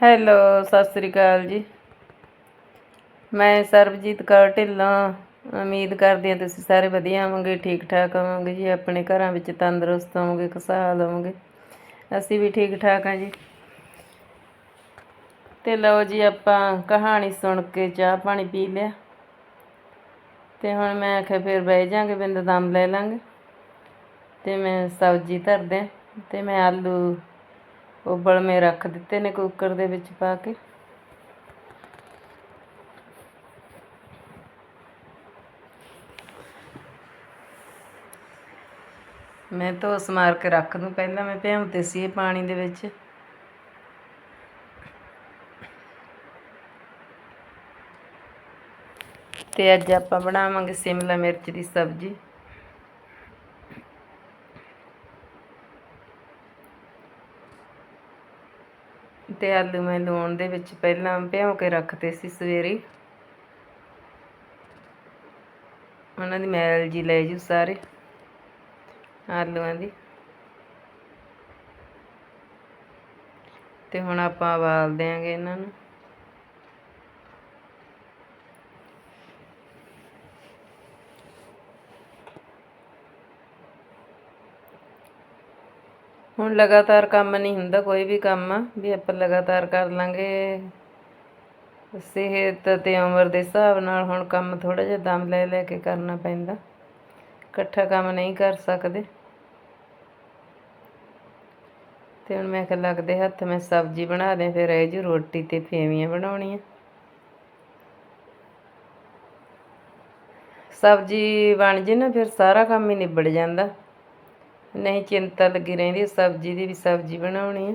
Hello, Sat Sri ਅਕਾਲ ਜੀ। ਮੈਂ ਸਰਬਜੀਤ ਕੌਰ ਢਿੱਲੋਂ। ਉਮੀਦ ਕਰਦੀ ਹਾਂ ਤੁਸੀਂ ਸਾਰੇ ਵਧੀਆ ਹੋਵੋਗੇ ਠੀਕ ਠਾਕ ਹੋਵੋਗੇ ਜੀ। ਆਪਣੇ ਘਰਾਂ ਵਿੱਚ ਤੰਦਰੁਸਤ ਹੋਵੋਗੇ, ਖੁਸ਼ਹਾਲ ਹੋਵੋਗੇ। ਅਸੀਂ ਵੀ ਠੀਕ ਠਾਕ ਹਾਂ ਜੀ। ਤੇ ਲਓ ਜੀ, ਆਪਾਂ ਕਹਾਣੀ ਸੁਣ ਕੇ ਚਾਹ ਪਾਣੀ ਪੀ ਲਿਆ। ਤੇ ਹੁਣ ਮੈਂ ਆਖਿਆ ਫਿਰ ਬਹਿ ਜਾਾਂਗੇ ਬਿੰਦ ਦਮ ਲੈ ਲਾਂਗੇ। ਤੇ ਮੈਂ ਸਬਜ਼ੀ ਧਰਦੇ ਤੇ ਮੈਂ ਆਲੂ ਉਬਲ ਉਬਲਵੇਂ ਰੱਖ ਦਿੱਤੇ ਨੇ ਕੁੱਕਰ ਦੇ ਵਿੱਚ ਪਾ ਕੇ। ਮੈਂ ਧੋਸ ਮਾਰ ਕੇ ਰੱਖ ਦੂੰ, ਪਹਿਲਾਂ ਮੈਂ ਭਿਉਂਤੇ ਸੀ ਇਹ ਪਾਣੀ ਦੇ ਵਿੱਚ। ਤੇ ਅੱਜ ਆਪਾਂ ਬਣਾਵਾਂਗੇ ਸਿਮਲਾ ਮਿਰਚ ਦੀ ਸਬਜ਼ੀ। ਤੇ ਆਲੂ ਮੈਂ ਲੂਣ ਦੇ ਵਿੱਚ ਪਹਿਲਾਂ ਭਿਉਂ ਕੇ ਰੱਖਤੇ ਸੀ ਸਵੇਰੇ। ਉਹਨਾਂ ਦੀ ਮੈਲ ਜੀ ਲੈ ਜੂ ਸਾਰੇ ਆਲੂਆਂ ਦੀ। ਤੇ ਹੁਣ ਆਪਾਂ ਉਬਾਲ ਦਿਆਂਗੇ ਇਹਨਾਂ ਨੂੰ। ਹੁਣ ਲਗਾਤਾਰ ਕੰਮ ਨਹੀਂ ਹੁੰਦਾ, ਕੋਈ ਵੀ ਕੰਮ, ਵੀ ਆਪਾਂ ਲਗਾਤਾਰ ਕਰ ਲਾਂਗੇ। ਸਿਹਤ ਤੇ ਉਮਰ ਦੇ ਹਿਸਾਬ ਨਾਲ ਹੁਣ ਕੰਮ ਥੋੜਾ ਜਿਹਾ ਦਮ ਲੈ ਲੈ ਕੇ ਕਰਨਾ ਪੈਂਦਾ। ਇਕੱਠਾ ਕੰਮ ਨਹੀਂ ਕਰ ਸਕਦੇ। ਤੇ ਹੁਣ ਮੈਂ ਕਿ ਲੱਗਦੇ ਹੱਥ ਮੈਂ ਸਬਜ਼ੀ ਬਣਾ ਦੇ ਫਿਰ ਇਹ ਜੂ ਰੋਟੀ ਤੇ ਫੇਵੀਆਂ ਬਣਾਉਣੀਆਂ। ਸਬਜ਼ੀ ਬਣ ਜੇ ਨਾ, ਫਿਰ ਸਾਰਾ ਕੰਮ ਹੀ ਨਿਬੜ ਜਾਂਦਾ। ਨਹੀਂ, ਚਿੰਤਾ ਲੱਗੀ ਰਹਿੰਦੀ ਸਬਜ਼ੀ ਦੀ ਵੀ ਸਬਜ਼ੀ ਬਣਾਉਣੀ ਆ।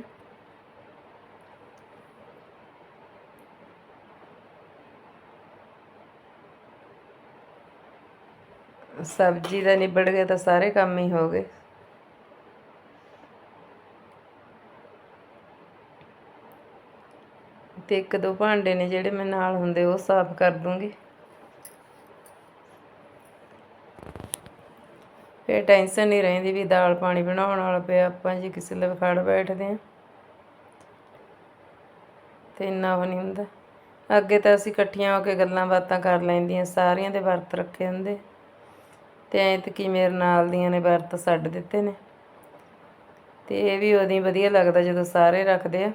ਸਬਜ਼ੀ ਦਾ ਨਿਬੜ ਗਿਆ ਤਾਂ ਸਾਰੇ ਕੰਮ ਹੀ ਹੋ ਗਏ। ਤੇ ਇੱਕ ਦੋ ਭਾਂਡੇ ਨੇ ਜਿਹੜੇ ਮੈਂ ਨਾਲ ਹੁੰਦੇ, ਉਹ ਸਾਫ਼ ਕਰ ਦੂੰਗੀ। ਫਿਰ ਟੈਨਸ਼ਨ ਨਹੀਂ ਰਹਿੰਦੀ ਵੀ ਦਾਲ ਪਾਣੀ ਬਣਾਉਣ ਵਾਲਾ ਪਿਆ, ਆਪਾਂ ਜੀ ਕਿਸੇ ਲਈ ਖੜ ਬੈਠਦੇ ਆ ਤੇ ਇੰਨਾ ਉਹ ਨਹੀਂ ਹੁੰਦਾ। ਅੱਗੇ ਤਾਂ ਅਸੀਂ ਇਕੱਠੀਆਂ ਹੋ ਕੇ ਗੱਲਾਂ ਬਾਤਾਂ ਕਰ ਲੈਂਦੀਆਂ, ਸਾਰਿਆਂ ਦੇ ਵਰਤ ਰੱਖੇ ਹੁੰਦੇ। ਤੇ ਐਂ ਤੇ ਕੀ ਮੇਰੇ ਨਾਲ ਦੀਆਂ ਨੇ ਵਰਤ ਛੱਡ ਦਿੱਤੇ ਨੇ। ਤੇ ਇਹ ਵੀ ਉਦੋਂ ਵਧੀਆ ਲੱਗਦਾ ਜਦੋਂ ਸਾਰੇ ਰੱਖਦੇ ਆ।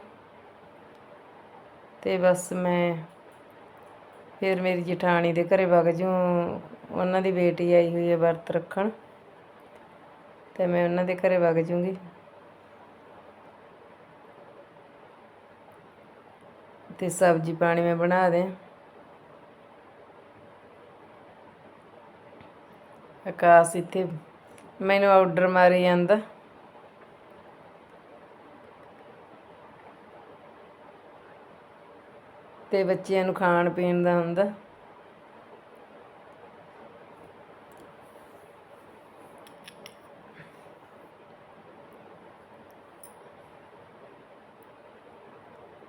ਤੇ ਬਸ ਮੈਂ ਫਿਰ ਮੇਰੀ ਜਠਾਣੀ ਦੇ ਘਰੇ ਵਗ ਜੂ ਉਹਨਾਂ ਦੀ ਬੇਟੀ ਆਈ ਹੋਈ ਹੈ ਵਰਤ ਰੱਖਣ। ਤੇ ਮੈਂ ਉਹਨਾਂ ਦੇ ਘਰੇ ਵਗ ਜੂੰਗੀ। ਤੇ ਸਬਜ਼ੀ ਪਾਣੀ ਮੈਂ ਬਣਾ ਦੇ ਆਕਾਸ਼ ਇੱਥੇ ਮੈਨੂੰ ਆਰਡਰ ਮਾਰੀ ਜਾਂਦਾ। ਤੇ ਬੱਚਿਆਂ ਨੂੰ ਖਾਣ ਪੀਣ ਦਾ ਹੁੰਦਾ।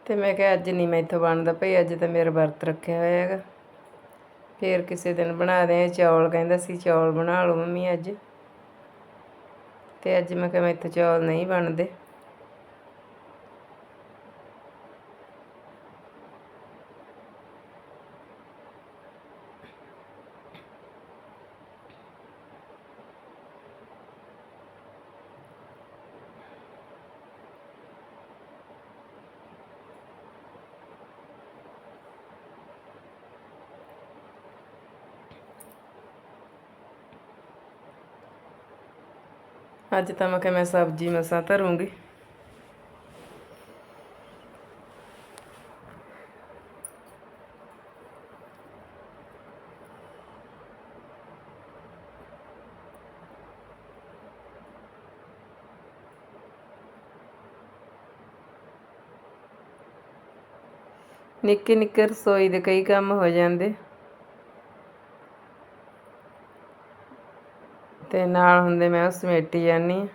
ਤੇ ਮੈਂ ਕਿਹਾ ਅੱਜ ਨਹੀਂ ਮੈਥੋਂ ਬਣਦਾ ਭਈ, ਅੱਜ ਤਾਂ ਮੇਰਾ ਵਰਤ ਰੱਖਿਆ ਹੋਇਆ ਹੈਗਾ। ਫੇਰ ਕਿਸੇ ਦਿਨ ਬਣਾ ਦੇ, ਚੌਲ ਕਹਿੰਦਾ ਸੀ, ਚੌਲ ਬਣਾ ਲਓ ਮੰਮੀ ਅੱਜ। ਤੇ ਅੱਜ ਮੈਂ ਕਿਹਾ ਮੈਥੋਂ ਚੌਲ ਨਹੀਂ ਬਣਦੇ। ਅੱਜ ਤਾਂ ਮੈਂ ਕਿਹਾ ਮੈਂ ਸਬਜ਼ੀ ਮਸਾਂ ਧਰੂੰਗੀ। ਨਿੱਕੇ ਨਿੱਕੇ ਰਸੋਈ ਦੇ ਕਈ ਕੰਮ ਹੋ ਜਾਂਦੇ। ਤੇ ਨਾਲ ਹੁੰਦੇ ਮੈਂ ਉਹ ਸਮੇਟੀ ਜਾਨੀ ਹਾਂ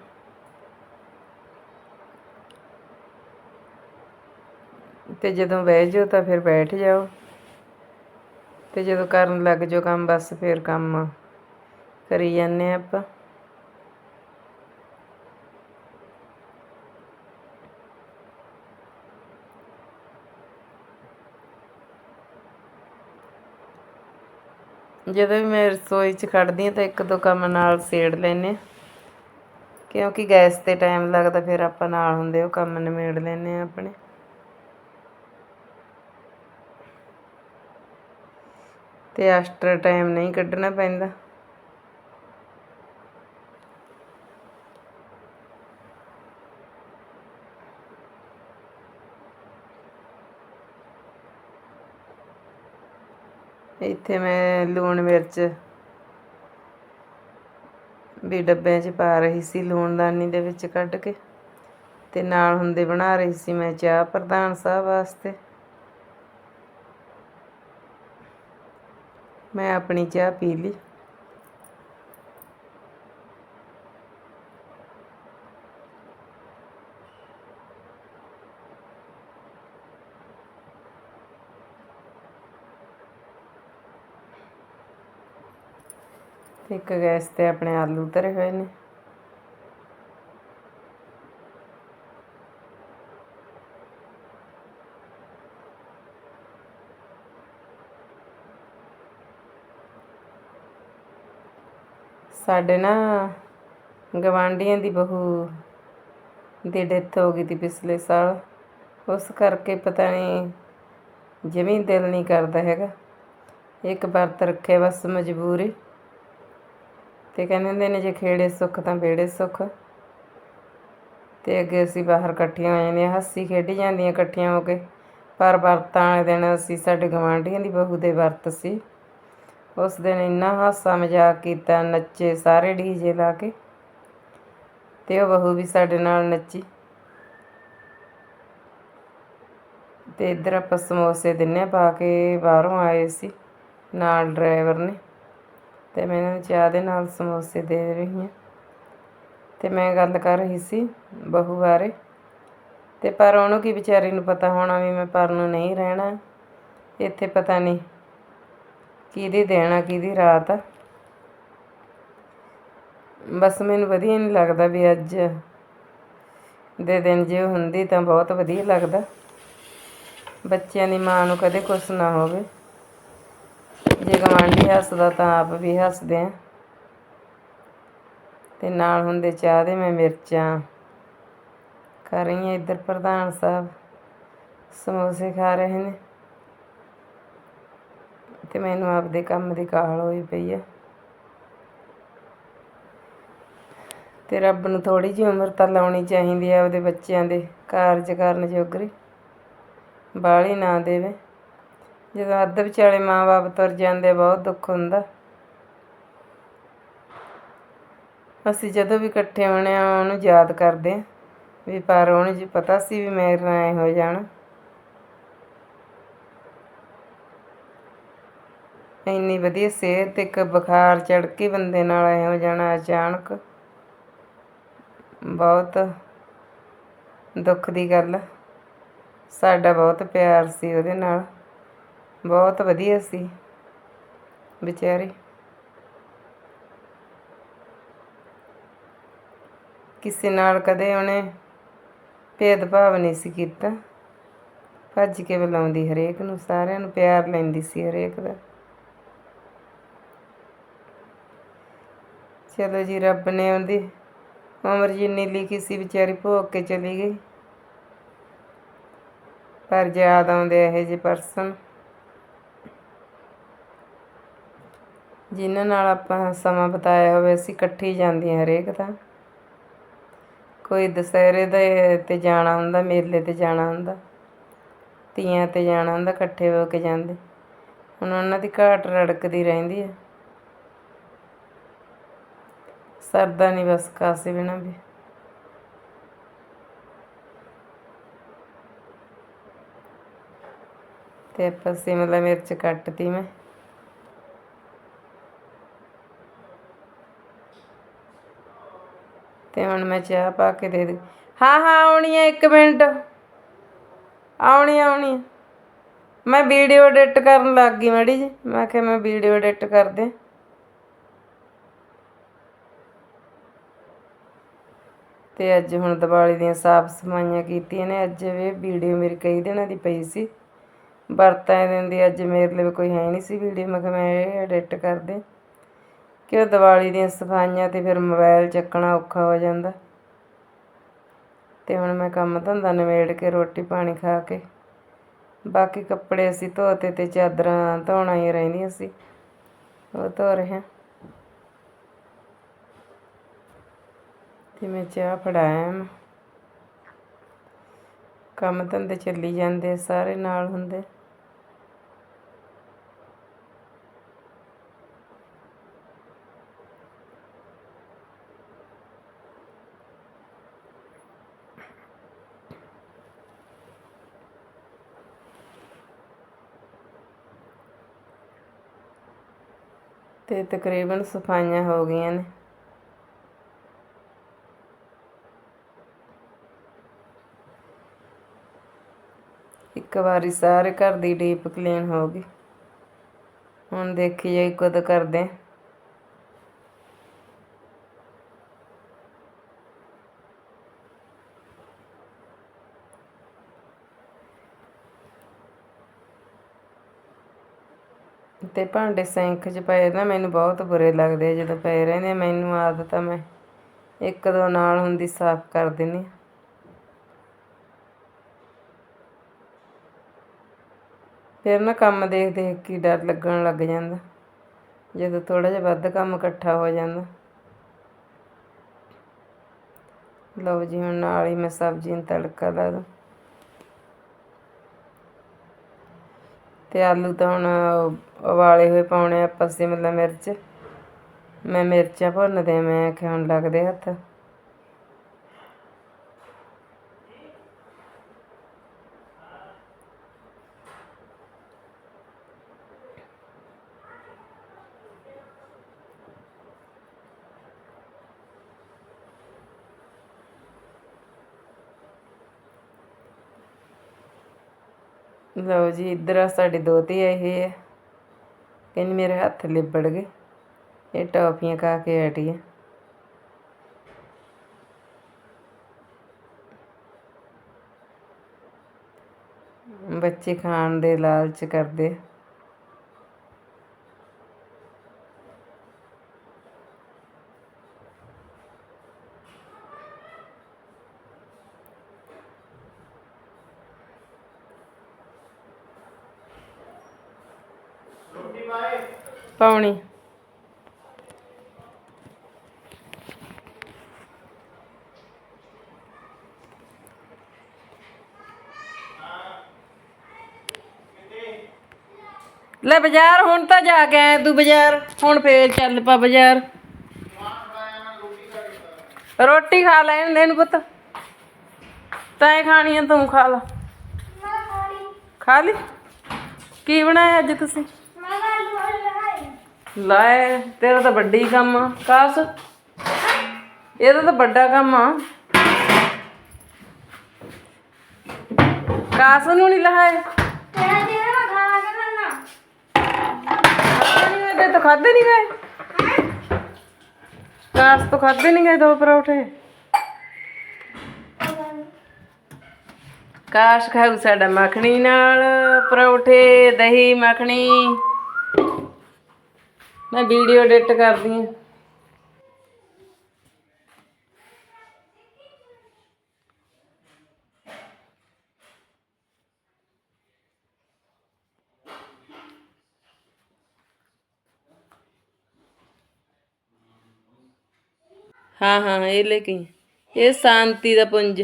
ਤੇ ਜਦੋਂ ਬਹਿ ਜਾਓ ਤਾਂ ਫਿਰ ਬੈਠ ਜਾਓ। ਤੇ ਜਦੋਂ ਕਰਨ ਲੱਗ ਜਾਓ ਕੰਮ, ਬਸ ਫਿਰ ਕੰਮ ਕਰੀ ਜਾਂਦੇ ਆਪਾਂ। ਜਦੋਂ ਵੀ ਮੈਂ ਰਸੋਈ 'ਚ ਖੜਦੀ ਹਾਂ ਤਾਂ ਇੱਕ ਦੋ ਕੰਮ ਨਾਲ ਸੇੜ ਲੈਨੇ ਕਿਉਂਕਿ ਗੈਸ ਤੇ ਟਾਈਮ ਲੱਗਦਾ, ਫਿਰ ਆਪਾਂ ਨਾਲ ਹੁੰਦੇ ਉਹ ਕੰਮ ਨਿਮੇੜ ਲੈਨੇ ਆ ਆਪਣੇ। ਤੇ ਐਕਸਟਰਾ ਟਾਈਮ ਨਹੀਂ ਕੱਢਣਾ ਪੈਂਦਾ। ਇੱਥੇ ਮੈਂ ਲੂਣ ਮਿਰਚ ਵੀ ਡੱਬਿਆਂ 'ਚ ਪਾ ਰਹੀ ਸੀ ਲੂਣਦਾਨੀ ਦੇ ਵਿੱਚ ਕੱਢ ਕੇ ਤੇ ਨਾਲ ਹੁੰਦੇ ਬਣਾ ਰਹੀ ਸੀ ਮੈਂ ਚਾਹ ਪ੍ਰਧਾਨ ਸਾਹਿਬ ਵਾਸਤੇ। ਮੈਂ ਆਪਣੀ ਚਾਹ ਪੀ ਲਈ। ਇੱਕ ਗੈਸ ਤੇ ਆਪਣੇ ਆਲੂ ਧਰੇ ਹੋਏ ਨੇ। ਸਾਡੇ ਨਾ ਗਵਾਂਢੀਆਂ ਦੀ ਬਹੂ ਦੀ ਡੈਥ ਹੋ ਗਈ ਤੀ ਪਿਛਲੇ ਸਾਲ। ਉਸ ਕਰਕੇ ਪਤਾ ਨਹੀਂ ਜਿਵੇਂ ਦਿਲ ਨਹੀਂ ਕਰਦਾ ਹੈਗਾ। ਇੱਕ ਵਰਤ ਰੱਖੇ ਬਸ ਮਜਬੂਰੀ। ਤੇ ਕਹਿੰਦੇ ਹੁੰਦੇ ਨੇ ਜੇ ਖੇੜੇ ਸੁੱਖ ਤਾਂ ਬੇੜੇ ਸੁੱਖ। ਤੇ ਅੱਗੇ ਅਸੀਂ ਬਾਹਰ ਇਕੱਠੀਆਂ ਹੋ ਜਾਂਦੀਆਂ ਹੱਸੀ ਖੇਡੀ ਜਾਂਦੀਆਂ ਇਕੱਠੀਆਂ ਹੋ ਕੇ। ਪਰ ਵਰਤਾਂ ਵਾਲੇ ਦਿਨ ਅਸੀਂ ਸਾਡੇ ਗਵਾਂਢੀਆਂ ਦੀ ਬਹੂ ਦੇ ਵਰਤ ਸੀ। ਉਸ ਦਿਨ ਇੰਨਾ ਹਾਸਾ ਮਜ਼ਾਕ ਕੀਤਾ, ਨੱਚੇ ਸਾਰੇ ਡੀਜੇ ਲਾ ਕੇ। ਤੇ ਉਹ ਬਹੂ ਵੀ ਸਾਡੇ ਨਾਲ ਨੱਚੀ। ਤੇ ਇੱਧਰ ਆਪਾਂ ਸਮੋਸੇ ਦਿੰਨੇ ਪਾ ਕੇ, ਬਾਹਰੋਂ ਆਏ ਸੀ, ਨਾਲ ਡਰਾਈਵਰ ਨੇ। ਤੇ ਮੈਂ ਇਹਨਾਂ ਨੂੰ ਚਾਹ ਦੇ ਨਾਲ ਸਮੋਸੇ ਦੇ ਰਹੀ ਹਾਂ ਤੇ ਮੈਂ ਗੱਲ ਕਰ ਰਹੀ ਸੀ ਬਹੂ ਬਾਰੇ। ਤੇ ਪਰ ਉਹਨੂੰ ਕੀ ਵਿਚਾਰੀ ਨੂੰ ਪਤਾ ਹੋਣਾ ਵੀ ਮੈਂ ਪਰ ਨੂੰ ਨਹੀਂ ਰਹਿਣਾ। ਇੱਥੇ ਪਤਾ ਨਹੀਂ ਕਿਹਦੀ ਦੇਣਾ, ਕਿਹਦੀ ਰਾਤ ਆ। ਬਸ ਮੈਨੂੰ ਵਧੀਆ ਨਹੀਂ ਲੱਗਦਾ ਵੀ ਅੱਜ ਦੇ ਦਿਨ ਜੇ ਉਹ ਹੁੰਦੀ ਤਾਂ ਬਹੁਤ ਵਧੀਆ ਲੱਗਦਾ। ਬੱਚਿਆਂ ਦੀ ਮਾਂ ਨੂੰ ਕਦੇ ਕੁਛ ਨਾ ਹੋਵੇ। ਜੇ ਗਵਾਂਢੀ ਹੱਸਦਾ ਤਾਂ ਆਪ ਵੀ ਹੱਸਦੇ ਆ। ਤੇ ਨਾਲ ਹੁੰਦੇ ਚਾਹ ਦੇ ਮੈਂ ਮਿਰਚਾਂ। ਕਰ ਰਹੀ ਹਾਂ ਇੱਧਰ ਪ੍ਰਧਾਨ ਸਾਹਿਬ। ਸਮੋਸੇ ਖਾ ਰਹੇ ਨੇ। ਤੇ ਮੈਨੂੰ ਆਪਦੇ ਕੰਮ ਦੀ ਕਾਹਲ ਹੋਈ ਪਈ ਆ। ਤੇ ਰੱਬ ਨੂੰ ਥੋੜੀ ਜਿਹੀ ਉਮਰ ਤਾਂ ਲਾਉਣੀ ਚਾਹੀਦੀ ਆ ਉਹਦੇ ਬੱਚਿਆਂ ਦੇ। ਕਾਰਜ ਕਰਨ ਜੋਗਰੀ। ਬਾਹਲੀ ਨਾ ਦੇਵੇ। ਜਦੋਂ ਅੱਧ ਵਿਚਾਲੇ ਮਾਂ-ਬਾਪ ਤੁਰ ਜਾਂਦੇ, ਬਹੁਤ ਦੁੱਖ ਹੁੰਦਾ। ਅਸੀਂ ਜਦੋਂ ਵੀ ਇਕੱਠੇ ਹੋਣੇ ਆ, ਉਹਨੂੰ ਯਾਦ ਕਰਦੇ ਆ ਵੀ ਪਰ ਉਹਨੂੰ ਜੀ ਪਤਾ ਸੀ ਵੀ ਮੇਰੇ ਨਾਲ ਐ ਹੋ ਜਾਣਾ ਇੰਨੀ ਵਧੀਆ ਸਿਹਤ, ਇੱਕ ਬੁਖਾਰ ਚੜ ਕੇ ਬੰਦੇ ਨਾਲ ਐ ਹੋ ਜਾਣਾ ਅਚਾਨਕ। ਬਹੁਤ ਦੁੱਖ ਦੀ ਗੱਲ ਸਾਡਾ ਬਹੁਤ ਪਿਆਰ ਸੀ ਉਹਦੇ ਨਾਲ। ਬਹੁਤ ਵਧੀਆ ਸੀ, ਵਿਚਾਰੀ। ਕਿਸੇ ਨਾਲ ਕਦੇ ਉਹਨੇ ਭੇਦਭਾਵ ਨਹੀਂ ਸੀ ਕੀਤਾ। ਭੱਜ ਕੇ ਬੁਲਾਉਂਦੀ ਹਰੇਕ ਨੂੰ, ਸਾਰਿਆਂ ਨੂੰ ਪਿਆਰ ਲੈਂਦੀ ਸੀ ਹਰੇਕ ਦਾ। ਚਲੋ ਜੀ, ਰੱਬ ਨੇ ਉਹਦੀ ਉਮਰ ਜਿੰਨੀ ਲਿਖੀ ਸੀ, ਵਿਚਾਰੀ ਭੋਗ ਕੇ ਚਲੀ ਗਈ। ਪਰ ਯਾਦ ਆਉਂਦੇ ਇਹੋ ਜਿਹੇ ਪਰਸਨ ਜਿਨ੍ਹਾਂ ਨਾਲ ਆਪਾਂ ਸਮਾਂ ਬਿਤਾਇਆ ਹੋਵੇ, ਅਸੀਂ ਇਕੱਠੀ ਜਾਂਦੀਆਂ ਹਰੇਕ ਦਾ। ਕੋਈ ਦੁਸਹਿਰੇ ਦੇ ਤੇ ਜਾਣਾ ਹੁੰਦਾ, ਮੇਲੇ ਤੇ ਜਾਣਾ ਹੁੰਦਾ ਤੀਆਂ ਤੇ ਜਾਣਾ ਹੁੰਦਾ, ਇਕੱਠੇ ਹੋ ਕੇ ਜਾਂਦੇ। ਹੁਣ ਉਹਨਾਂ ਦੀ ਘਾਟ ਰੜਕਦੀ ਰਹਿੰਦੀ ਹੈ। ਸਰਦਾ ਨਹੀਂ ਬਸ ਕਾਸੇ ਬਿਨਾਂ ਵੀ। ਤੇ ਆਪਾਂ ਸਿਮਲਾ ਮਿਰਚ ਕੱਟਤੀ ਮੈਂ। ਤੇ ਹੁਣ ਮੈਂ ਚਾਹ ਪਾ ਕੇ ਦੇ ਦੇ ਹਾਂ ਹਾਂ, ਆਉਣੀ ਹੈ 1 ਮਿੰਟ। ਆਉਣੀ ਆਉਣੀ ਮੈਂ ਵੀਡੀਓ ਐਡਿਟ ਕਰਨ ਲੱਗ ਗਈ ਮੜੀ ਜੀ ਮੈਂ ਕਿਹਾ ਮੈਂ ਵੀਡੀਓ ਐਡਿਟ ਕਰਦੇ ਤੇ ਅੱਜ ਹੁਣ ਦੀਵਾਲੀ ਦੀਆਂ ਸਾਫ਼ ਸਫਾਈਆਂ ਕੀਤੀਆਂ ਨੇ। ਅੱਜ ਇਹ ਵੀਡੀਓ ਮੇਰੀ ਕਈ ਦਿਨਾਂ ਦੀ ਪਈ ਸੀ। ਵਰਤਾਂ ਦਿਨ ਦੀ ਅੱਜ ਮੇਰੇ ਲਈ ਕੋਈ ਹੈ ਨਹੀਂ ਸੀ ਵੀਡੀਓ। ਮੈਂ ਕਿਹਾ ਮੈਂ ਇਹ ਐਡਿਟ ਕਰ ਦੇ ਕਿ ਉਹ ਦੀਵਾਲੀ ਦੀਆਂ ਸਫਾਈਆਂ ਤੇ ਫਿਰ ਮੋਬਾਈਲ ਚੱਕਣਾ ਔਖਾ ਹੋ ਜਾਂਦਾ। ਤੇ ਹੁਣ ਮੈਂ ਕੰਮ ਧੰਦਾ ਨਿਬੇੜ ਕੇ ਰੋਟੀ ਪਾਣੀ ਖਾ ਕੇ, ਬਾਕੀ ਕੱਪੜੇ ਅਸੀਂ ਧੋਤੇ ਤੇ ਚਾਦਰਾਂ ਧੋਣਾ ਹੀ ਰਹਿੰਦੀਆਂ ਸੀ, ਉਹ ਧੋ ਰਹੇ ਹਾਂ। ਤੇ ਮੈਂ ਚਾਹ ਫੜਾਇਆ ਮੈਂ ਕੰਮ ਧੰਦੇ ਚੱਲੀ ਜਾਂਦੇ ਸਾਰੇ ਨਾਲ ਹੁੰਦੇ। ਤੇ ਤਕਰੀਬਨ ਸਫਾਈਆਂ ਹੋ ਗਈਆਂ ਨੇ। ਇੱਕ ਵਾਰੀ ਸਾਰੇ ਘਰ ਦੀ ਡੀਪ ਕਲੀਨ ਹੋ ਗਈ। ਹੁਣ ਦੇਖੀ ਜਾਈ ਕਦ ਕਰਦੇ ਅਤੇ ਭਾਂਡੇ ਸਿੰਕ 'ਚ ਪਏ ਨਾ ਮੈਨੂੰ ਬਹੁਤ ਬੁਰੇ ਲੱਗਦੇ ਆ ਜਦੋਂ ਪਏ ਰਹਿੰਦੇ ਮੈਨੂੰ ਆਦਤ ਆ ਮੈਂ ਇੱਕ ਦੋ ਨਾਲ ਹੁੰਦੀ ਸਾਫ਼ ਕਰ ਦਿੰਦੀ ਆ। ਫਿਰ ਨਾ ਕੰਮ ਦੇਖ ਦੇਖ ਕੇ ਡਰ ਲੱਗਣ ਲੱਗ ਜਾਂਦਾ। ਜਦੋਂ ਥੋੜਾ ਜਿਹਾ ਵੱਧ ਕੰਮ ਇਕੱਠਾ ਹੋ ਜਾਂਦਾ। ਲਓ ਜੀ, ਹੁਣ ਨਾਲ ਹੀ ਮੈਂ ਸਬਜ਼ੀ ਨੂੰ ਤੜਕਾ ਲਾ ਦੂੰ। ਅਤੇ ਆਲੂ ਤਾਂ ਹੁਣ ਉਬਾਲੇ ਹੋਏ ਪਾਉਣੇ ਆਪਾਂ ਸ਼ਿਮਲਾ ਮਿਰਚ। ਮੈਂ ਮਿਰਚਾਂ ਭੁੰਨਦੇ ਮੈਂ ਆਖਿਆ ਹੁਣ ਲੱਗਦੇ ਹੱਥ। ਲਓ ਜੀ, ਇੱਧਰ ਆ ਸਾਡੀ ਦੋਤੀ ਆਈ ਹੋਈ ਹੈ ਕਹਿੰਦੀ ਮੇਰੇ ਹੱਥ ਲਿਬੜ ਗਏ। ਇਹ ਟੌਫੀਆਂ ਖਾ ਕੇ ਹਟੀ ਹੈ ਬੱਚੇ ਖਾਣ ਦੇ ਲਾਲਚ ਕਰਦੇ ਪਾਉਣੀ। ਲੈ ਬਾਜ਼ਾਰ, ਹੁਣ ਤਾਂ ਜਾ ਕੇ ਆਇਆ ਤੂੰ ਬਾਜ਼ਾਰ। ਹੁਣ ਫੇਰ ਚੱਲ ਪਾ ਬਾਜ਼ਾਰ। ਰੋਟੀ ਖਾ ਲੈਣ ਦੇ ਪੁੱਤ। ਤੈਂ ਖਾਣੀ ਆ, ਤੂੰ ਖਾ ਲਾ। ਖਾ ਲਈ? ਕੀ ਬਣਾਇਆ ਅੱਜ ਤੁਸੀਂ? ਲੈ ਤੇਰਾ ਤਾਂ ਵੱਡੀ ਕੰਮ ਆ। ਕਾਸ? ਇਹਦਾ ਤਾਂ ਵੱਡਾ ਕੰਮ ਆ। ਕਾਸ ਨੂੰ ਨਹੀਂ ਲਹਾਏ? ਖਾਧੇ ਨਹੀਂ ਗਏ ਤੇ ਤਾਂ ਖਾਦੇ ਨਹੀਂ ਗਏ? ਕਾਸ ਤੋਂ ਖਾਦੇ ਨਹੀਂ ਗਏ ਦੋ ਪਰੌਠੇ? ਕਾਸ਼ ਖਾਊ ਸਾਡਾ ਮੱਖਣੀ ਨਾਲ ਪਰੌਠੇ ਦਹੀਂ ਮੱਖਣੀ। ਮੈਂ ਵੀਡੀਓ ਐਡਿਟ ਕਰਦੀ ਹਾਂ। ਹਾਂ ਹਾਂ ਇਹ ਲੈ ਕੇ। ਇਹ ਸ਼ਾਂਤੀ ਦਾ ਪੁੰਜ।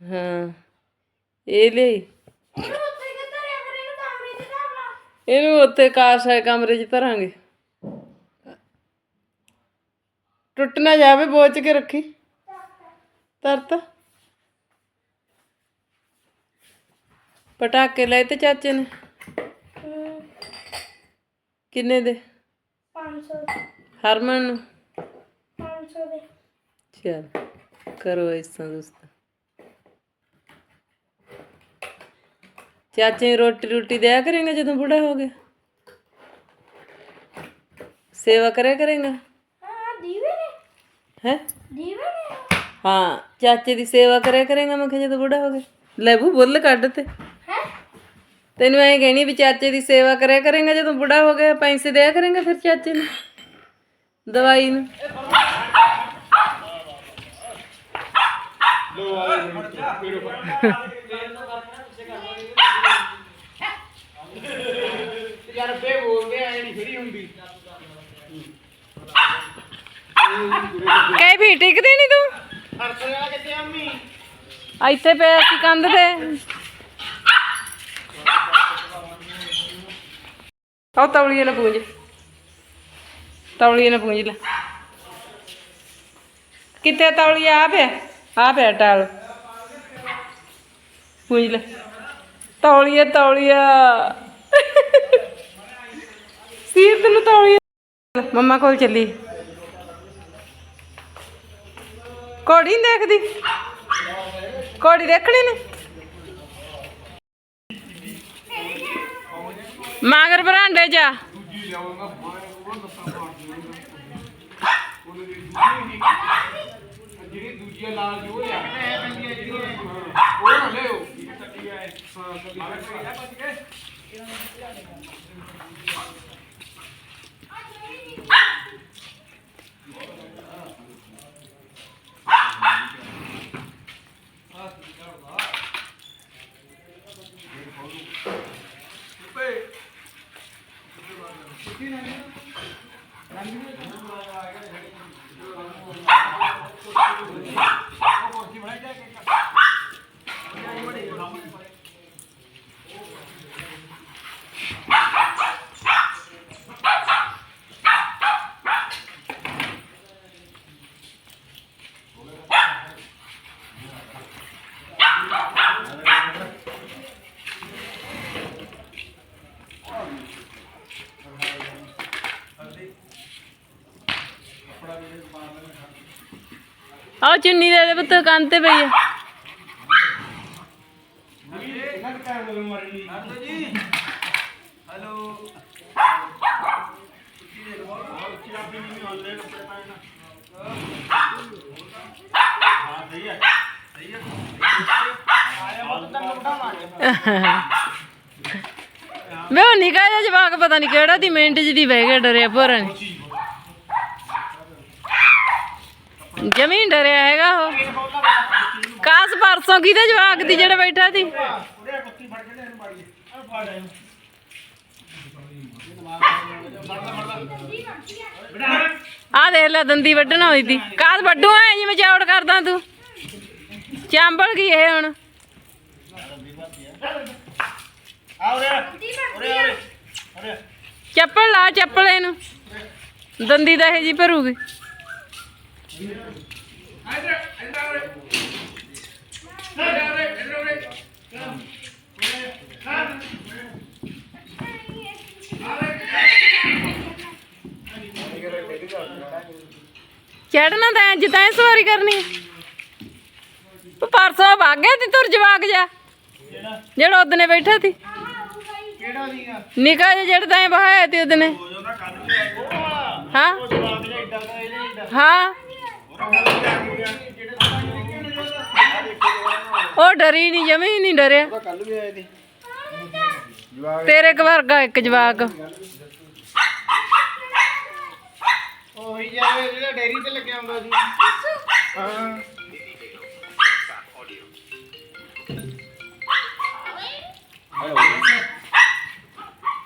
ਹਾਂ ਇਹ ਲਈ ਇਹਨੂੰ ਉੱਥੇ ਕਾਸ਼ ਹੈ ਕਮਰੇ 'ਚ ਧਰਾਂਗੇ। ਟੁੱਟ ਨਾ ਜਾਵੇ ਬੋਚ ਕੇ ਰੱਖੀ। ਤਰਤ ਪਟਾਕੇ ਲਏ ਤੇ ਚਾਚੇ ਨੇ। ਕਿੰਨੇ ਦੇ? 500 ਹਰਮਨ ਨੂੰ। 500 ਦੇ। ਚਲ ਕਰੋ ਇਸ ਤਰ੍ਹਾਂ ਦੋਸਤ। ਚਾਚੇ ਨੂੰ ਰੋਟੀ ਰੋਟੀ ਦਿਆ ਕਰੇਗਾ ਜਦੋਂ ਬੁੜਾ ਹੋ ਗਿਆ? ਸੇਵਾ ਕਰਿਆ ਕਰੇਗਾ? ਹਾਂ ਦੀਵੇ ਨੇ। ਹੈ? ਦੀਵੇ ਨੇ। ਹਾਂ ਚਾਚੇ ਦੀ ਸੇਵਾ ਕਰਿਆ ਕਰੇਗਾ ਮੈਂ ਕਿਹਾ ਜਦੋਂ ਬੁੜਾ ਹੋ ਗਿਆ। ਲੈ ਬੂ ਬੁੱਲ ਕੱਢ ਤੇ। ਹੈ? ਤੈਨੂੰ ਐਂ ਕਹਿਣੀ ਵੀ ਚਾਚੇ ਦੀ ਸੇਵਾ ਕਰਿਆ ਕਰੇਗਾ ਜਦੋਂ ਬੁੜਾ ਹੋ ਗਿਆ ਪੈਸੇ ਦਿਆ ਕਰੇਗਾ ਫਿਰ ਚਾਚੇ ਨੂੰ? ਦਵਾਈ ਨੂੰ? ਬੇ ਬੋਲਦੇ ਐ ਨਹੀਂ ਫਰੀ ਹੁੰਦੀ। ਕਹਿ ਵੀ ਟਿਕਦੀ ਨਹੀਂ ਤੂੰ? ਵਾਲਾ ਕਿੱਥੇ ਆ ਅੰਮੀ ਇੱਥੇ ਪਿਆ ਸੀ ਕੰਧ ਤੇ। ਆਹ ਤੌਲੀਏ ਨਾਲ ਪੂੰਝ। ਤੌਲੀਏ ਨਾਲ ਪੂੰਝ ਲੈ। ਕਿੱਥੇ ਤੌਲੀਆ ਆ ਪਿਆ। ਆ ਪਿਆ ਟਾਲ। ਪੂੰਝ ਲੈ। ਤੌਲੀਆ ਤੌਲੀਆ ਸੀਰ ਤੈਨੂੰ ਤੌਲੀ ਮੰਮਾ ਕੋਲ ਚੱਲੀ। ਘੋੜੀ ਨੀ ਦੇਖਦੀ? ਘੋੜੀ ਦੇਖਣੀ ਨੇ? ਮਾਗਰ ਬਰਾਂਡੇ ਜਾ ਜਿਹੜੀ ਦੂਜੀ ਲਾਲ ਜੋ ਆ। ਐ ਪੈਂਦੀਆਂ ਉਹ ਨਾ ਲਿਓ ਕੱਟੀ ਐ ਹਾਂ ਕੱਟੀ ਐ ਆਹ ਚੁੰਨੀ ਪੁੱਤ, ਕੰਨ ਤੇ ਪਈ ਆ। ਵੇ ਉਹ ਨਿਕਾ ਜਿਹਾ ਜਵਾਕ, ਪਤਾ ਨਹੀਂ ਕਿਹੜਾ ਦੀ ਮਿੰਟ ਚ ਦੀ ਬਹਿ ਗਿਆ ਡਰਿਆ ਭੋਰਾ ਨੇ। ਜਮੀਨ ਡਰਿਆ ਹੈਗਾ ਉਹ। ਕਾਸ ਪਰਸੋਂ ਕਿਹਦੇ ਜਵਾਕ ਦੀ ਜਿਹੜਾ ਬੈਠਾ ਸੀ। ਆ ਦੇਖ ਲੈ, ਦੰਦੀ ਵੱਢਣਾ ਹੋਈ ਦੀ ਕਾਸ ਵੱਡੂ ਐ ਜਿਵੇਂ ਚੌੜ ਕਰਦਾ ਤੂੰ। ਚਾਂਬਲ ਕੀ ਇਹ ਹੁਣ? ਚੱਪਲ ਲਾ, ਚੱਪਲ ਇਹਨੂੰ। ਦੰਦੀ ਦਾ ਇਹ ਜੀ ਭਰੂਗੀ। ਚੜਨਾ ਤਾਂ ਤਾਂ ਸਵਾਰੀ ਕਰਨੀ ਉਹ ਪਰਸੋਂ ਭਾਗੇ ਤੇ ਤੁਰ ਜਵਾਕ ਜਾ। ਜਿਹੜਾ ਉਹਦਨੇ ਬੈਠਾ ਸੀ। ਕਿਹੜਾ ਸੀਗਾ ਨਿਕਾ ਜਿਹਾ ਜਿਹੜਾ ਤਾਂ ਬਹਾਇਆ ਤੇ ਉਹਦਨੇ ਹਾਂ। ਹਾਂ। ਉਹ ਡਰੀ ਨਹੀਂ ਜਮੀ ਨਹੀਂ ਡਰਿਆ। ਕੱਲ ਵੀ ਆਏ ਦੀ ਤੇਰੇ ਵਰਗਾ ਇੱਕ ਜਵਾਕ। ਉਹੀ ਜਾਵੇ ਜਿਹੜਾ ਡੈਰੀ ਤੇ ਲੱਗਿਆ ਹੁੰਦਾ ਸੀ। ਹਾਂ।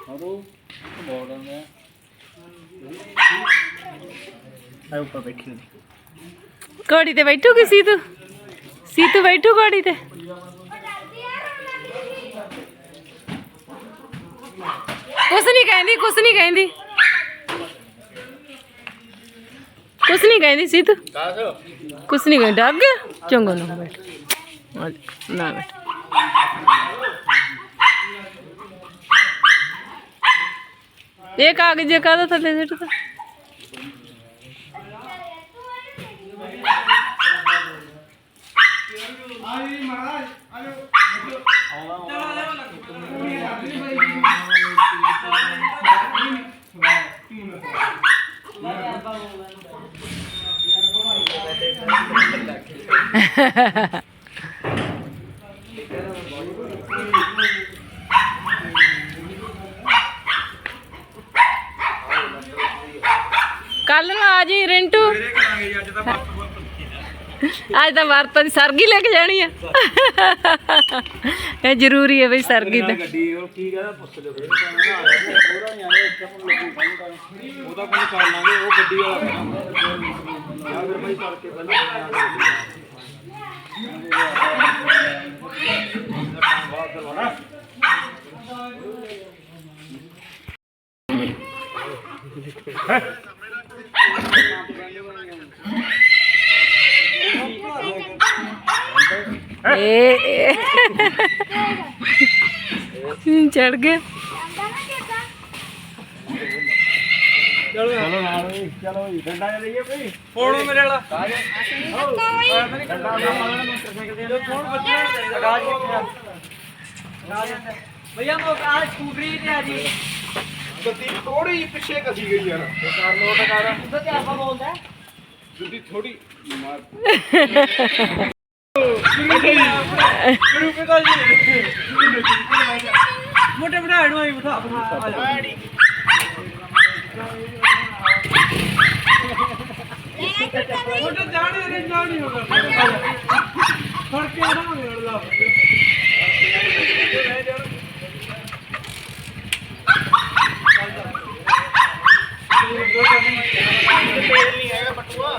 ਹਲੋ ਬੋਲ ਰਿਹਾ ਆਇਓ ਉੱਪਰ ਬੈਠੀ ਘੋੜੀ ਤੇ ਬੈਠੂਗੀ ਸੀਤੂ? ਸੀਤੂ ਬੈਠੂ ਘੋੜੀ ਤੇ? ਕੁਛ ਨਹੀਂ ਕਹਿੰਦੀ, ਕੁਛ ਨਹੀਂ ਕਹਿੰਦੀ। ਕੁਛ ਨਹੀਂ ਕਹਿੰਦੀ ਸੀਤੂ। ਕਾਸ ਕੁਛ ਨਹੀਂ ਕਹਿੰਦੀ, ਡੱਗ। ਗਿਆ? ਨਾ ਬੈਠ। ਨਾ ਬੈਠ। ਇਹ ਕਾਗਜ਼ ਕਾਹਦਾ ਥੱਲੇ ਸਿੱਟਦਾ? ਕੱਲ ਨੂੰ ਆ ਜੀ ਰਿੰਟੂ ਅੱਜ ਤਾਂ ਬੱਤ ਵਰਤਾਂ ਦੀ ਸਰਗੀ ਲੈ ਕੇ ਜਾਣੀ ਆ। ਇਹ ਜ਼ਰੂਰੀ ਹੈ ਬਈ ਸਰਗੀ ਤਾਂ। ਗੱਡੀ ਉਹ ਕੀ ਕਹਿੰਦਾ, ਪੁੱਛ ਲਿਓ। ਫਿਰ ਉਹਦਾ ਨਹੀਂ ਆਇਆ ਇੱਕ ਹੁਣ ਲੱਗੂ ਕੰਮ ਉਹਦਾ ਕੋਈ ਕਰ ਲਾਂਗੇ, ਉਹ ਗੱਡੀ ਵਾਲਾ ਕਰਾਂਗੇ ਫਿਰ ਭਾਈ ਕਰਕੇ ਪਹਿਲਾਂ ਬਾਅਦ ਏ ਚੜ ਗਏ ਚਲੋ ਨਾਲ ਚਲੋ ਡੰਡਾ ਲਈਏ ਭਈ ਫੋਨ ਮੇਰੇ ਵਾਲਾ ਆ ਸਕੂਟਰੀ ਆ ਜੀ। ਗੱਡੀ ਥੋੜੀ ਪਿੱਛੇ ਕਸੀ ਗਈ ਯਾਰ। ਕਰ ਲੋ ਟਕਾਰ ਉਹਦਾ ਤੇ ਆਪਾਂ ਬੋਲਦਾ ਗੱਡੀ ਥੋੜੀ ਗੁਰੂ ਪਿਤਾ ਜੀ ਮੋਟੇ ਬਣਾ ਨੂੰ ਆਈ ਬਿਠਾ ਮੋਟੇ ਜਾਣੀ ਨਹੀਂ ਜਾਣੀ ਹੋਗਾ ਫੜ ਕੇ ਨਾ ਮਿਲ ਲਾ ਤੇਲ ਨਹੀਂ ਹੈਗਾ ਬਟੂਆ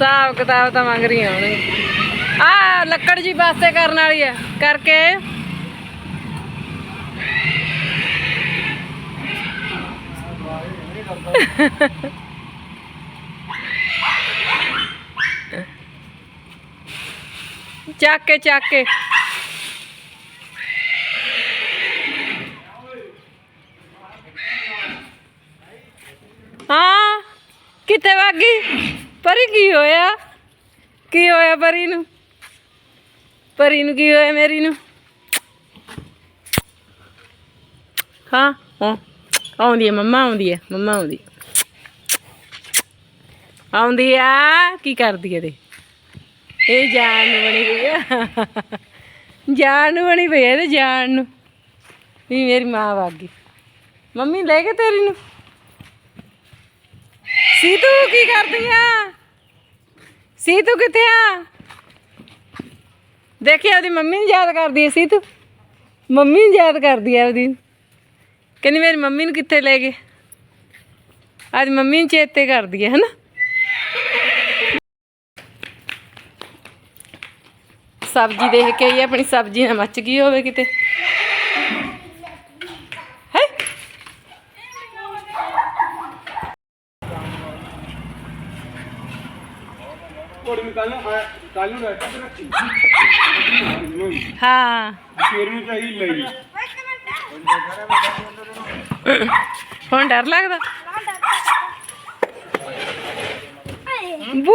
ਹਿਸਾਬ ਕਿਤਾਬ ਤਾਂ ਮਗਰੀ ਆਉਣਗੇ ਆ ਲੱਕੜ ਜੀ ਪਾਸੇ ਕਰਨ ਵਾਲੀ ਆ, ਕਰਕੇ। ਆਇਓ। ਚੱਕ ਕੇ ਚੱਕ ਕੇ। ਹਾਂ ਕਿਤੇ ਵਾਗੀ? ਪਰੀ ਕੀ ਹੋਇਆ? ਕੀ ਹੋਇਆ ਪਰੀ ਨੂੰ? ਪਰੀ ਨੂੰ ਕੀ ਹੋਇਆ ਮੇਰੀ ਨੂੰ? ਹਾਂ ਹਾਂ। ਆਉਂਦੀ ਹੈ, ਮੰਮਾ ਆਉਂਦੀ ਹੈ, ਮੰਮਾ ਆਉਂਦੀ ਆਉਂਦੀ ਆ, ਕੀ ਕਰਦੀ ਹੈ ਤੇ ਇਹ ਜਾਨ ਨੂੰ ਬਣੀ ਪਈ ਆ। ਜਾਨ ਨੂੰ ਬਣੀ ਪਈ ਆ ਤੇ ਜਾਨ ਨੂੰ। ਵੀ ਮੇਰੀ ਮਾਂ ਵਾਗੀ ਮੰਮੀ ਲੈ ਕੇ ਤੇਰੀ ਨੂੰ? ਸੀਤੂ, ਕੀ ਕਰਦੀ ਆ? ਸੀਤੂ ਕਿੱਥੇ ਆ? ਦੇਖੀ ਉਹਦੀ ਮੰਮੀ ਨੂੰ ਯਾਦ ਕਰਦੀ ਸੀ ਤੂੰ ਮੰਮੀ ਨੂੰ ਯਾਦ ਕਰਦੀ ਆ ਉਹਦੀ ਕਹਿੰਦੀ ਮੇਰੀ ਮੰਮੀ ਨੂੰ ਕਿੱਥੇ ਲੈ ਗਏ? ਅੱਜ ਮੰਮੀ ਨੂੰ ਚੇਤੇ ਕਰਦੀ ਐ ਹਨਾ? ਸਬਜ਼ੀ ਦੇਖ ਕੇ ਆਈ ਆਪਣੀ ਸਬਜ਼ੀ ਨਾ ਮੱਚ ਗਈ ਹੋਵੇ ਕਿਤੇ ਹੈ ਨੂੰ ਕੱਲ ਨੂੰ ਕੱਲ ਨੂੰ ਰੱਖ ਕੇ ਰੱਖੀ। ਹਾਂ। ਫੇਰ ਨੂੰ ਚਾਹੀ ਲਈ। ਹੁਣ ਡਰ ਲੱਗਦਾ? ਬੂ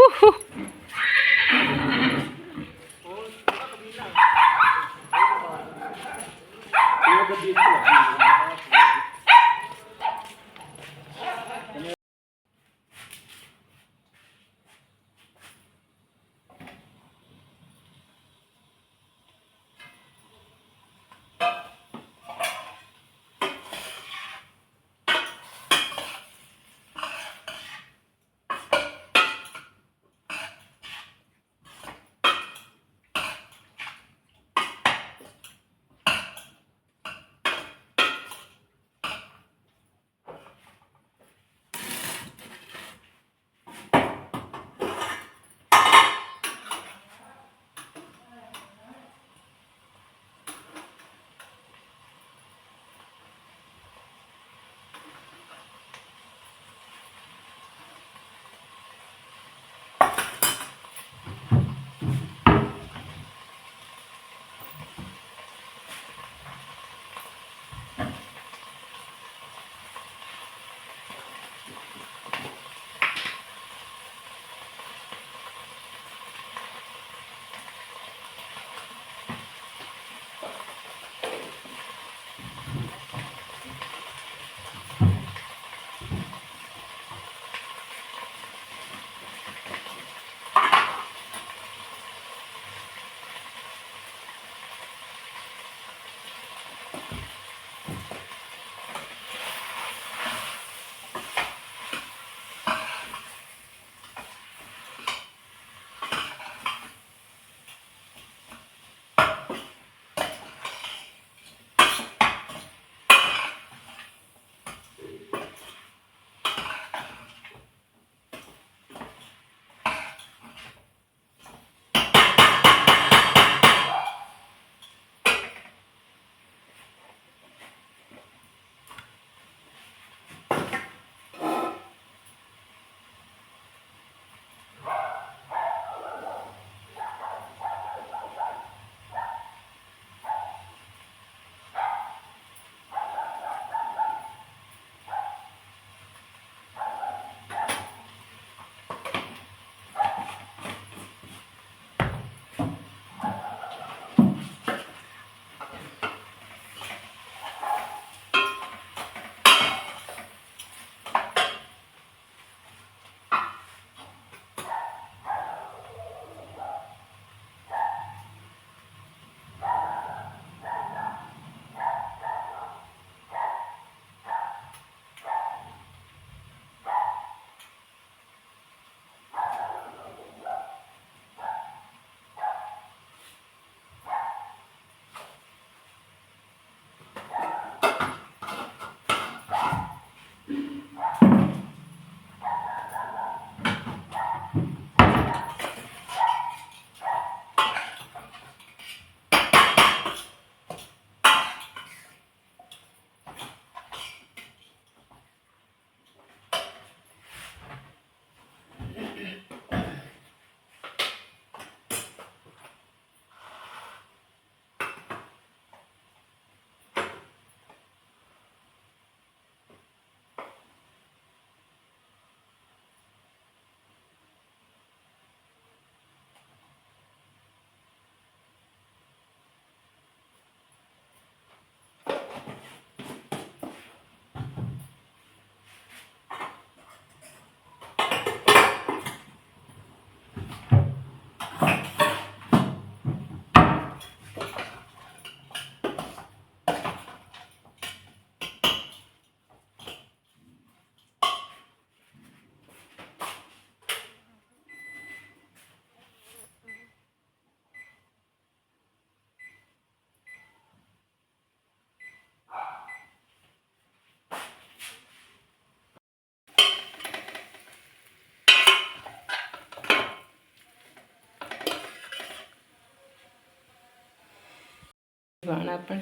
ਪਕਾਉਣਾ ਆਪਣੇ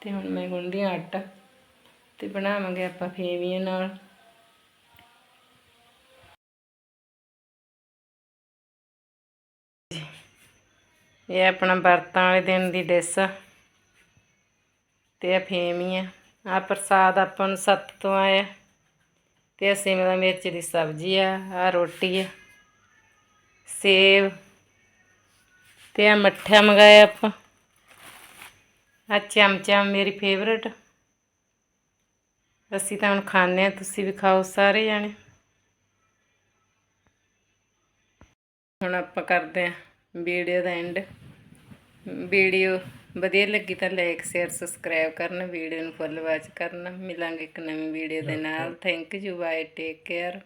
ਤੇ ਹੁਣ ਮੈਂ ਗੁੰਨਦੀ ਹਾਂ ਆਟਾ। ਤੇ ਬਣਾਵਾਂਗੇ ਆਪਾਂ ਫੇਵੀਆਂ ਨਾਲ। ਇਹ ਆਪਣਾ ਵਰਤਾਂ ਵਾਲੇ ਦਿਨ ਦੀ ਡਿਸ਼ ਆ। ਤੇ ਇਹ ਫੇਮੀਆਂ ਆ ਪ੍ਰਸਾਦ ਆਪਾਂ ਨੂੰ ਸੱਤ ਤੋਂ ਆਇਆ। ਤੇ ਸ਼ਿਮਲਾ ਮਿਰਚ ਦੀ ਸਬਜ਼ੀ ਆ ਆ ਰੋਟੀ ਆ। ਸੇਬ। ਤੇ ਆ ਮੱਠਾ ਮੰਗਾਇਆ ਆਪਾਂ। ਆ ਚਮਚਮ ਮੇਰੀ ਫੇਵਰਟ ਅਸੀਂ ਤਾਂ ਹੁਣ ਖਾਣੇ ਆ ਤੁਸੀਂ ਵੀ ਖਾਓ ਸਾਰੇ ਜਾਣੇ। ਹੁਣ ਆਪਾਂ ਕਰਦੇ ਆ ਵੀਡੀਓ ਦਾ ਐਂਡ ਵੀਡੀਓ ਵਧੀਆ ਲੱਗੀ ਤਾਂ ਲਾਈਕ ਸ਼ੇਅਰ ਸਬਸਕ੍ਰਾਈਬ ਕਰਨਾ ਵੀਡੀਓ ਨੂੰ ਫੁੱਲ ਵਾਚ ਕਰਨਾ। ਮਿਲਾਂਗੇ ਇੱਕ ਨਵੀਂ ਵੀਡੀਓ ਦੇ ਨਾਲ। Thank you bye take care